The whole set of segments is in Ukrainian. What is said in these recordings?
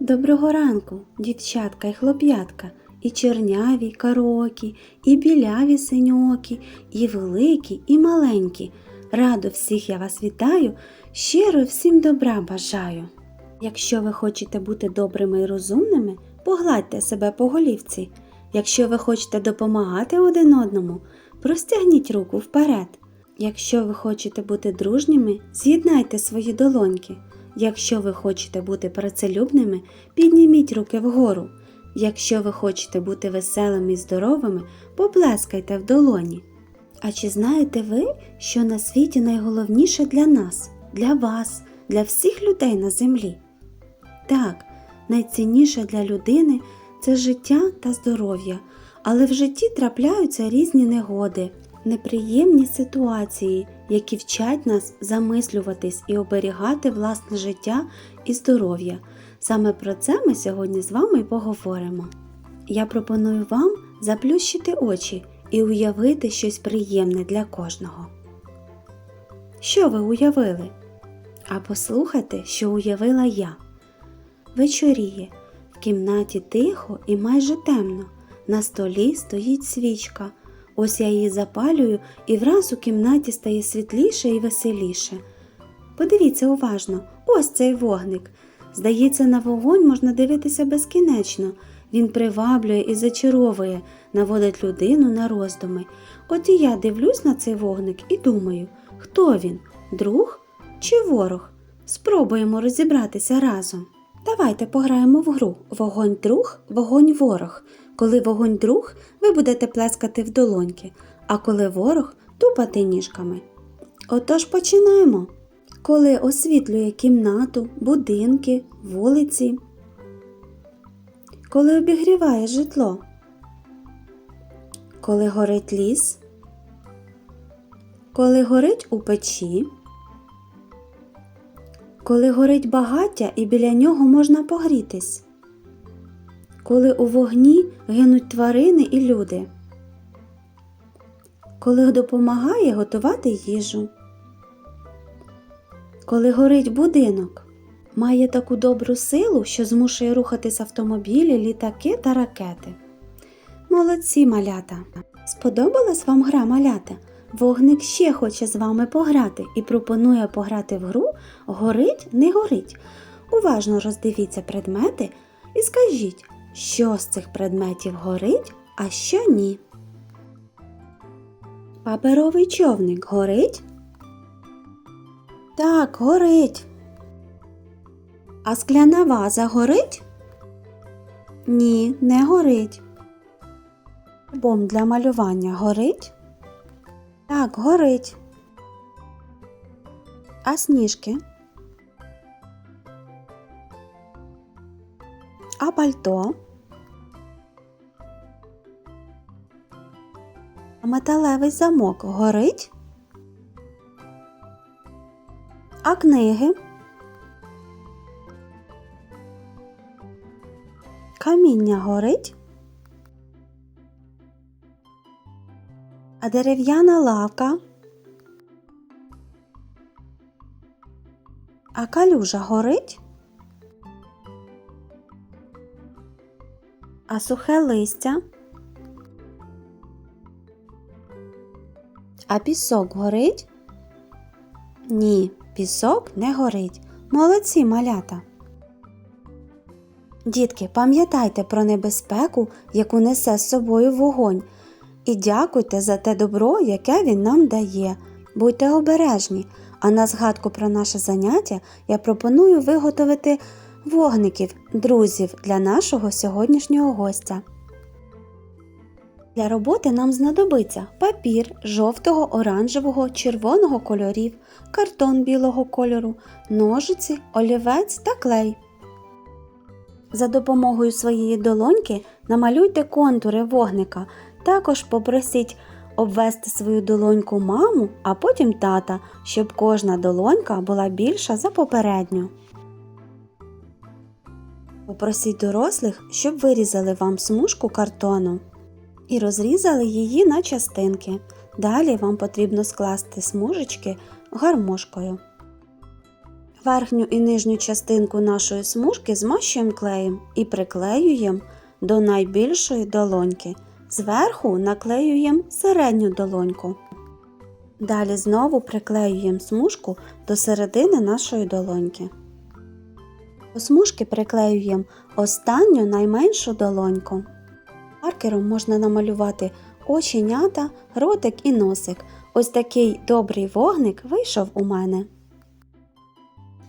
Доброго ранку, дівчатка й хлоп'ятка, і чорняві, карокі, і біляві синьокі, і великі, і маленькі. Радо всіх я вас вітаю, щиро всім добра бажаю. Якщо ви хочете бути добрими і розумними, погладьте себе по голівці. Якщо ви хочете допомагати один одному, простягніть руку вперед. Якщо ви хочете бути дружніми, з'єднайте свої долоньки. Якщо ви хочете бути працелюбними, підніміть руки вгору. Якщо ви хочете бути веселими і здоровими, поплескайте в долоні. А чи знаєте ви, що на світі найголовніше для нас, для вас, для всіх людей на землі? Так, найцінніше для людини це життя та здоров'я, але в житті трапляються різні негоди, неприємні ситуації, які вчать нас замислюватись і оберігати власне життя і здоров'я. Саме про це ми сьогодні з вами й поговоримо. Я пропоную вам заплющити очі і уявити щось приємне для кожного. Що ви уявили? А послухайте, що уявила я. Вечоріє, в кімнаті тихо і майже темно. На столі стоїть свічка. Ось я її запалюю, і враз у кімнаті стає світліше і веселіше. Подивіться уважно, ось цей вогник. Здається, на вогонь можна дивитися безкінечно. Він приваблює і зачаровує, наводить людину на роздуми. От і я дивлюсь на цей вогник і думаю, хто він друг чи ворог? Спробуємо розібратися разом. Давайте пограємо в гру Вогонь друг, вогонь ворог. Коли вогонь друг, ви будете плескати в долоньки, а коли ворог тупати ніжками. Отож починаємо. Коли освітлює кімнату, будинки, вулиці. Коли обігріває житло. Коли горить ліс. Коли горить у печі. Коли горить багаття і біля нього можна погрітись. Коли у вогні гинуть тварини і люди. Коли допомагає готувати їжу. Коли горить будинок, має таку добру силу, що змушує рухатись автомобілі, літаки та ракети. Молодці малята! Сподобалась вам гра малята? Вогник ще хоче з вами пограти і пропонує пограти в гру Горить, не горить. Уважно роздивіться предмети і скажіть, що з цих предметів горить, а що ні. Паперовий човник горить? Так, горить. А скляна ваза горить? Ні, не горить. Альбом для малювання горить? Так, горить. А сніжки? А пальто? А металевий замок горить? А книги? Каміння горить? А дерев'яна лавка? А калюжа горить? А сухе листя? А пісок горить? Ні, пісок не горить. Молодці малята. Дітки, пам'ятайте про небезпеку, яку несе з собою вогонь, і дякуйте за те добро, яке він нам дає. Будьте обережні, а на згадку про наше заняття я пропоную виготовити вогників, друзів для нашого сьогоднішнього гостя. Для роботи нам знадобиться папір жовтого, оранжевого, червоного кольорів, картон білого кольору, ножиці, олівець та клей. За допомогою своєї долоньки намалюйте контури вогника. Також попросіть обвести свою долоньку маму, а потім тата, щоб кожна долонька була більша за попередню. Попросіть дорослих, щоб вирізали вам смужку картону і розрізали її на частинки. Далі вам потрібно скласти смужечки гармошкою. Верхню і нижню частинку нашої смужки змащуємо клеєм і приклеюємо до найбільшої долоньки. Зверху наклеюємо середню долоньку. Далі знову приклеюємо смужку до середини нашої долоньки. До смужки приклеюємо останню найменшу долоньку. Маркером можна намалювати оченята, ротик і носик. Ось такий добрий вогник вийшов у мене.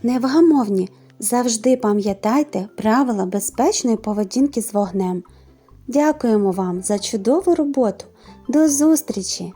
Невгамовні, завжди пам'ятайте правила безпечної поведінки з вогнем. Дякуємо вам за чудову роботу. До зустрічі!